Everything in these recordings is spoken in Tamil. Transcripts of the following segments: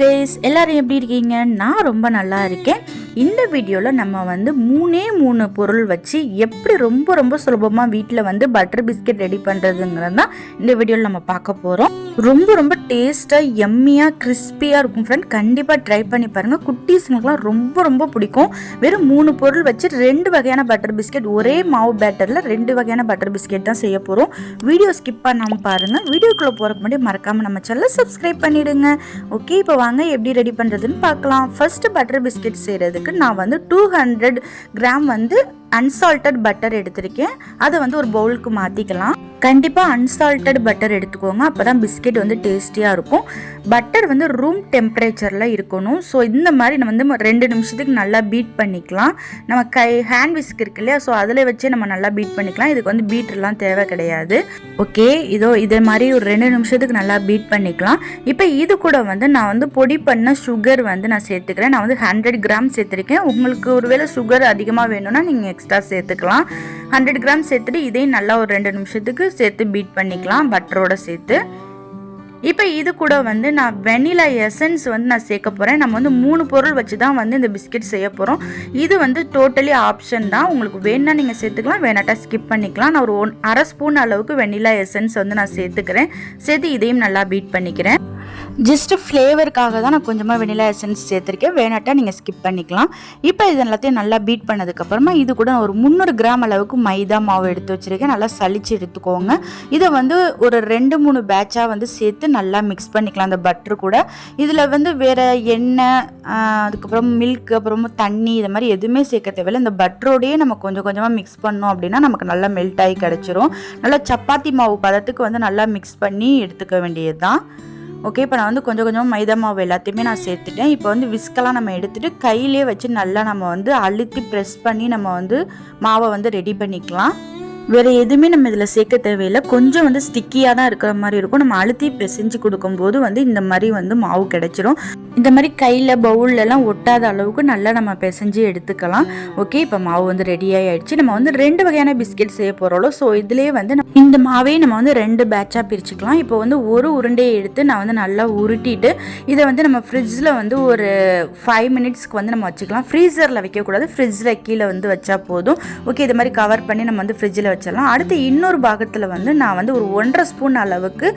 கைஸ் எல்லாரும் எப்படி இருக்கீங்க? நான் ரொம்ப நல்லா இருக்கேன். இந்த வீடியோவில் நம்ம வந்து மூணே மூணு பொருள் வச்சு எப்படி ரொம்ப ரொம்ப சுலபமாக வீட்டில் வந்து பட்டர் பிஸ்கெட் ரெடி பண்ணுறதுங்கிறது தான் இந்த வீடியோவில் நம்ம பார்க்க போகிறோம் ரொம்ப ரொம்ப டேஸ்ட்டாக எம்மியாக கிறிஸ்பியாக இருக்கும் ஃப்ரெண்ட் கண்டிப்பாக ட்ரை பண்ணி பாருங்கள் குட்டீஸுங்களுக்குலாம் ரொம்ப ரொம்ப பிடிக்கும். வெறும் மூணு பொருள் வச்சு ரெண்டு வகையான பட்டர் பிஸ்கெட் ஒரே மாவு பேட்டரில் ரெண்டு வகையான பட்டர் பிஸ்கெட் தான் செய்ய போகிறோம் வீடியோ ஸ்கிப் பண்ணாமல் பாருங்கள் வீடியோக்குள்ளே போகிறக்கு முன்னாடி மறக்காமல் நம்ம சேனலை சப்ஸ்கிரைப் பண்ணிவிடுங்க ஓகே இப்போ வாங்க எப்படி ரெடி பண்ணுறதுன்னு பார்க்கலாம். ஃபஸ்ட்டு பட்டர் பிஸ்கெட் செய்கிறதுக்கு நான் வந்து டூ ஹண்ட்ரட் கிராம் வந்து அன்சால்ட்டட் பட்டர் எடுத்திருக்கேன். அதை வந்து ஒரு பவுலுக்கு மாற்றிக்கலாம் கண்டிப்பாக அன்சால்ட்டட் பட்டர் எடுத்துக்கோங்க. அப்போ தான் பிஸ்கெட் வந்து டேஸ்டியாக இருக்கும். பட்டர் வந்து ரூம் டெம்பரேச்சரில் இருக்கணும். ஸோ இந்த மாதிரி நம்ம வந்து ரெண்டு நிமிஷத்துக்கு நல்லா பீட் பண்ணிக்கலாம். நம்ம கை ஹேண்ட் விஸ்க் இருக்கு இல்லையா? ஸோ அதில் வச்சே நம்ம நல்லா பீட் பண்ணிக்கலாம். இதுக்கு வந்து பீட்ரெலாம் தேவை கிடையாது. ஓகே இதோ இதே மாதிரி ஒரு ரெண்டு நிமிஷத்துக்கு நல்லா பீட் பண்ணிக்கலாம். இப்போ இது கூட வந்து நான் வந்து பொடி பண்ண சுகர் வந்து நான் சேர்த்துக்கிறேன். நான் வந்து ஹண்ட்ரட் கிராம் சேர்த்துருக்கேன். உங்களுக்கு ஒருவேளை சுகர் அதிகமாக வேணும்னா நீங்கள் எக்ஸ்ட்ரா சேர்த்துக்கலாம். ஹண்ட்ரட் கிராம் சேர்த்துட்டு இதையும் நல்லா ஒரு ரெண்டு நிமிஷத்துக்கு சேர்த்து பீட் பண்ணிக்கலாம் பட்டரோட சேர்த்து. இப்போ இது கூட வந்து நான் வெனிலா எசன்ஸ் வந்து நான் சேர்க்க போகிறேன் நம்ம வந்து மூணு பொருள் வச்சு தான் வந்து இந்த பிஸ்கெட் செய்ய போகிறோம் இது வந்து டோட்டலி ஆப்ஷன் தான். உங்களுக்கு வேணா நீங்கள் சேர்த்துக்கலாம் வேணாட்டா ஸ்கிப் பண்ணிக்கலாம். நான் ஒரு ஒன் அரை ஸ்பூன் அளவுக்கு வெனிலா எசன்ஸ் வந்து நான் சேர்த்துக்கிறேன். சேர்த்து இதையும் நல்லா பீட் பண்ணிக்கிறேன். ஜஸ்ட்டு ஃப்ளேவருக்காக தான் நான் கொஞ்சமாக வெனிலா எசன்ஸ் சேர்த்துருக்கேன். வேணாட்டா நீங்கள் ஸ்கிப் பண்ணிக்கலாம். இப்போ இது எல்லாத்தையும் நல்லா பீட் பண்ணதுக்கப்புறமா இது கூட நான் ஒரு முந்நூறு கிராம் அளவுக்கு மைதா மாவு எடுத்து வச்சுருக்கேன். நல்லா சளிச்சு எடுத்துக்கோங்க. இதை வந்து ஒரு ரெண்டு மூணு பேட்சாக வந்து சேர்த்து நல்லா மிக்ஸ் பண்ணிக்கலாம். அந்த பட்ரு கூட. இதில் வந்து வேறு எண்ணெய் அதுக்கப்புறம் மில்க் அப்புறமா தண்ணி இது மாதிரி எதுவுமே சேர்க்க தேவையில்லை. இந்த பட்ரோடையே நம்ம கொஞ்சம் கொஞ்சமாக மிக்ஸ் பண்ணோம் அப்படின்னா நமக்கு நல்லா மெல்ட் ஆகி கிடச்சிரும். நல்லா சப்பாத்தி மாவு பதத்துக்கு வந்து நல்லா மிக்ஸ் பண்ணி எடுத்துக்க வேண்டியது தான் ஓகே இப்போ நான் வந்து கொஞ்சம் கொஞ்சமாக மைதா மாவு எல்லாத்தையுமே நான் சேர்த்துட்டேன். இப்போ வந்து விஸ்கெல்லாம் நம்ம எடுத்துகிட்டு கையிலே வச்சு நல்லா நம்ம வந்து அழுத்தி ப்ரெஸ் பண்ணி நம்ம வந்து மாவை வந்து ரெடி பண்ணிக்கலாம். வேறு எதுவுமே நம்ம இதில் சேர்க்க தேவையில்லை. கொஞ்சம் வந்து ஸ்டிக்கியாக தான் இருக்கிற மாதிரி இருக்கும். நம்ம அழுத்தி பிசைஞ்சு கொடுக்கும்போது வந்து இந்த மாதிரி வந்து மாவு கிடைச்சிரும். இந்த மாதிரி கையில் பவுல்லலாம் ஒட்டாத அளவுக்கு நல்லா நம்ம பிசைஞ்சு எடுத்துக்கலாம். ஓகே இப்போ மாவு வந்து ரெடி ஆயிடுச்சு. நம்ம வந்து ரெண்டு வகையான பிஸ்கெட் செய்ய போகிறோம் ஸோ இதுலேயே வந்து நம்ம இந்த மாவையும் நம்ம வந்து ரெண்டு பேட்சாக பிரிச்சுக்கலாம். இப்போ வந்து ஒரு உருண்டையை எடுத்து நான் வந்து நல்லா உருட்டிட்டு இதை வந்து நம்ம ஃப்ரிட்ஜில் வந்து ஒரு ஃபைவ் மினிட்ஸ்க்கு வந்து நம்ம வச்சுக்கலாம். ஃப்ரீசரில் வைக்கக்கூடாது. ஃப்ரிட்ஜில் கீழே வந்து வச்சா போதும். ஓகே இது மாதிரி கவர் பண்ணி நம்ம வந்து ஃப்ரிட்ஜில் வச்சிடலாம். அடுத்து இன்னொரு பாகத்தில் வந்து நான் வந்து ஒரு ஒன்றரை ஸ்பூன் அளவுக்கு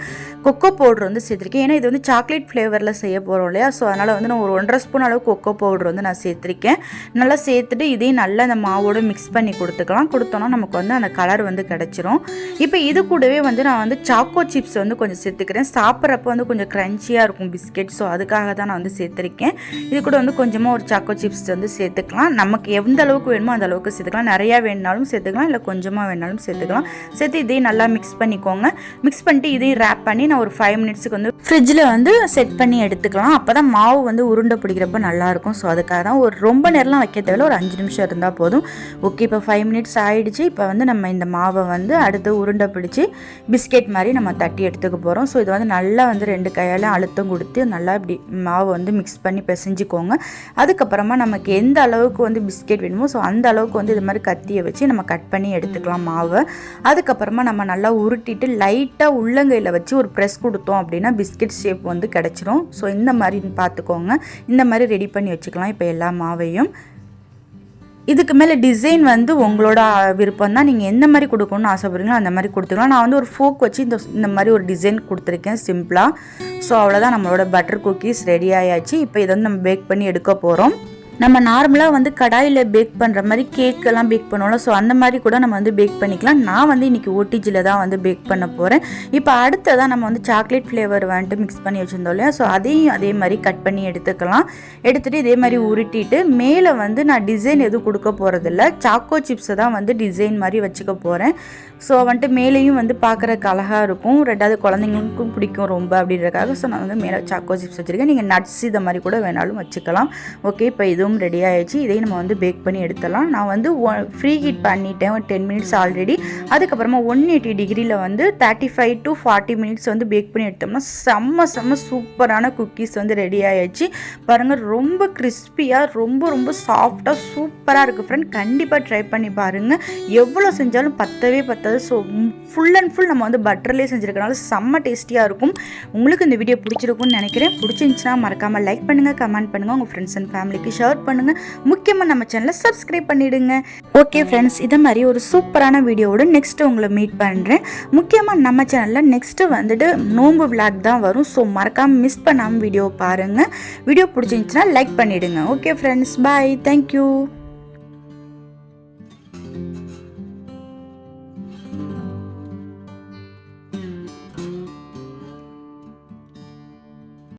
கொக்கோ பவுடர் வந்து சேர்த்துருக்கேன். ஏன்னா இது வந்து சாக்லேட் ஃப்ளேவரில் செய்ய போகிறோம் இல்லையா? ஸோ அதனால் வந்து நான் ஒரு ஒன்றரை ஸ்பூன் அளவு கொக்கோ பவுடர் வந்து நான் சேர்த்துருக்கேன். நல்லா சேர்த்துட்டு இதையும் நல்லா அந்த மாவோட மிக்ஸ் பண்ணி கொடுத்துக்கலாம். கொடுத்தோன்னா நமக்கு வந்து அந்த கலர் வந்து கிடச்சிரும். இப்போ இது கூடவே வந்து நான் வந்து சாக்கோ சிப்ஸ் வந்து கொஞ்சம் சேர்த்துக்கிறேன். சாப்பிட்றப்ப வந்து கொஞ்சம் க்ரன்ச்சியாக இருக்கும் பிஸ்கெட் ஸோ அதுக்காக தான் நான் வந்து சேர்த்துருக்கேன். இது கூட வந்து கொஞ்சமாக ஒரு சாக்கோ சிப்ஸ் வந்து சேர்த்துக்கலாம். நமக்கு எந்த அளவுக்கு வேணுமோ அந்த அளவுக்கு சேர்த்துக்கலாம். நிறையா வேணுனாலும் சேர்த்துக்கலாம். இல்லை கொஞ்சமாக வேணாலும் சேர்த்துக்கலாம். சேர்த்து இதையும் நல்லா மிக்ஸ் பண்ணிக்கோங்க. மிக்ஸ் பண்ணிட்டு இதையும் ரேப் பண்ணி நான் ஒரு ஃபைவ் மினிட்ஸுக்கு வந்து ஃப்ரிட்ஜில் வந்து செட் பண்ணி எடுத்துக்கலாம். அப்போ தான் மாவு வந்து உருண்டை பிடிக்கிறப்ப நல்லாயிருக்கும். ஸோ அதுக்காக தான் ஒரு ரொம்ப நேரம்லாம் வைக்க தேவையில்ல. ஒரு அஞ்சு நிமிஷம் இருந்தால் போதும். ஓகே இப்போ ஃபைவ் மினிட்ஸ் ஆகிடுச்சு இப்போ வந்து நம்ம இந்த மாவை வந்து அடுத்து உருண்டை பிடிச்சி பிஸ்கெட் மாதிரி நம்ம தட்டி எடுத்துக்க போகிறோம் ஸோ இது வந்து நல்லா வந்து ரெண்டு கையால் அழுத்தம் கொடுத்து நல்லா இப்படி மாவை வந்து மிக்ஸ் பண்ணி பிசைஞ்சிக்கோங்க. அதுக்கப்புறமா நமக்கு எந்த அளவுக்கு வந்து பிஸ்கெட் வேணுமோ ஸோ அந்த அளவுக்கு வந்து இது மாதிரி கத்தியை வச்சு நம்ம கட் பண்ணி எடுத்துக்கலாம் மாவு. அதுக்கப்புறமா நம்ம நல்லா உருட்டிட்டு லைட்டாக உள்ளங்கையில் வச்சு ஒரு ப்ரெஸ் கொடுத்தோம் அப்படின்னா பிஸ்கெட் ஷேப் வந்து கிடச்சிரும். ஸோ இந்த மாதிரி பார்த்துக்கோங்க. இந்த மாதிரி ரெடி பண்ணி வச்சுக்கலாம் இப்போ எல்லா மாவையும். இதுக்கு மேலே டிசைன் வந்து உங்களோட விருப்பம் தான் நீங்கள் எந்த மாதிரி கொடுக்கணும்னு ஆசைப்படுறீங்களோ அந்த மாதிரி கொடுத்துக்கலாம். நான் வந்து ஒரு ஃபோக் வச்சு இந்த இந்த மாதிரி ஒரு டிசைன் கொடுத்துருக்கேன் சிம்பிளாக ஸோ அவ்வளோதான் நம்மளோட பட்டர் குக்கீஸ் ரெடி ஆயாச்சு. இப்போ இதை வந்து நம்ம பேக் பண்ணி எடுக்க போகிறோம் நம்ம நார்மலாக வந்து கடாயில் பேக் பண்ணுற மாதிரி கேக்கெல்லாம் பேக் பண்ணுவோம்ல. ஸோ அந்த மாதிரி கூட நம்ம வந்து பேக் பண்ணிக்கலாம். நான் வந்து இன்றைக்கி ஓடிஜியில் தான் வந்து பேக் பண்ண போகிறேன் இப்போ அடுத்ததான் நம்ம வந்து சாக்லேட் ஃப்ளேவர் வந்துட்டு மிக்ஸ் பண்ணி வச்சுருந்தோம் இல்லையா? ஸோ அதையும் அதே மாதிரி கட் பண்ணி எடுத்துக்கலாம். எடுத்துகிட்டு இதே மாதிரி உருட்டிட்டு மேலே வந்து நான் டிசைன் எதுவும் கொடுக்க போகிறதில்ல சாக்கோ சிப்ஸை தான் வந்து டிசைன் மாதிரி வச்சுக்க போகிறேன் ஸோ வந்துட்டு மேலேயும் வந்து பார்க்குறக்கு அழகாக இருக்கும். ரெண்டாவது குழந்தைங்களுக்கும் பிடிக்கும் ரொம்ப அப்படின்றக்காக ஸோ நான் வந்து மேலே சாக்கோ சிப்ஸ் வச்சுருக்கேன். நீங்கள் நட்ஸ் இதை மாதிரி கூட வேணாலும் வச்சுக்கலாம். ஓகே இப்போ இதுவும் ரெடி ஆகிடுச்சு இதையும் நம்ம வந்து பேக் பண்ணி எடுத்துடலாம். நான் வந்து ஃப்ரீ ஹீட் பண்ணிட்டேன். ஒரு டென் மினிட்ஸ் ஆல்ரெடி அதுக்கப்புறமா ஒன் எயிட்டி டிகிரியில் வந்து thirty five to forty minutes வந்து பேக் பண்ணி எடுத்தோம்னா செம்ம செம்ம சூப்பரான குக்கீஸ் வந்து ரெடி ஆகிடுச்சு பாருங்கள் ரொம்ப கிறிஸ்பியாக ரொம்ப ரொம்ப சாஃப்டாக சூப்பராக இருக்குது ஃப்ரெண்ட் கண்டிப்பாக ட்ரை பண்ணி பாருங்கள் எவ்வளோ செஞ்சாலும் பத்தவே பத்தாது. ஸோ ஃபுல் அண்ட் ஃபுல் நம்ம வந்து பட்டர்லேயே செஞ்சுருக்கனால செம்ம டேஸ்டியாக இருக்கும். உங்களுக்கு இந்த வீடியோ பிடிச்சிருக்கும்னு நினைக்கிறேன். பிடிச்சிருந்துச்சுன்னா மறக்காமல் லைக் பண்ணுங்கள் கமெண்ட் பண்ணுங்கள் உங்கள் ஃப்ரெண்ட்ஸ் அண்ட் ஃபேமிலிக்கு ஷேர் பண்ணுங்கள் முக்கியமாக நம்ம சேனலை சப்ஸ்கிரைப் பண்ணிவிடுங்க ஓகே ஃப்ரெண்ட்ஸ் இதை மாதிரி ஒரு சூப்பரான வீடியோவோட நெக்ஸ்ட் உங்களை மீட் பண்ணுறேன் முக்கியமாக நம்ம சேனலில் நெக்ஸ்ட்டு வந்துட்டு நோம்பு விளாக் தான் வரும். ஸோ மறக்காமல் மிஸ் பண்ணாமல் வீடியோ பாருங்கள் வீடியோ பிடிச்சிருந்துச்சுன்னா லைக் பண்ணிவிடுங்க ஓகே ஃப்ரெண்ட்ஸ் பாய் தேங்க்யூ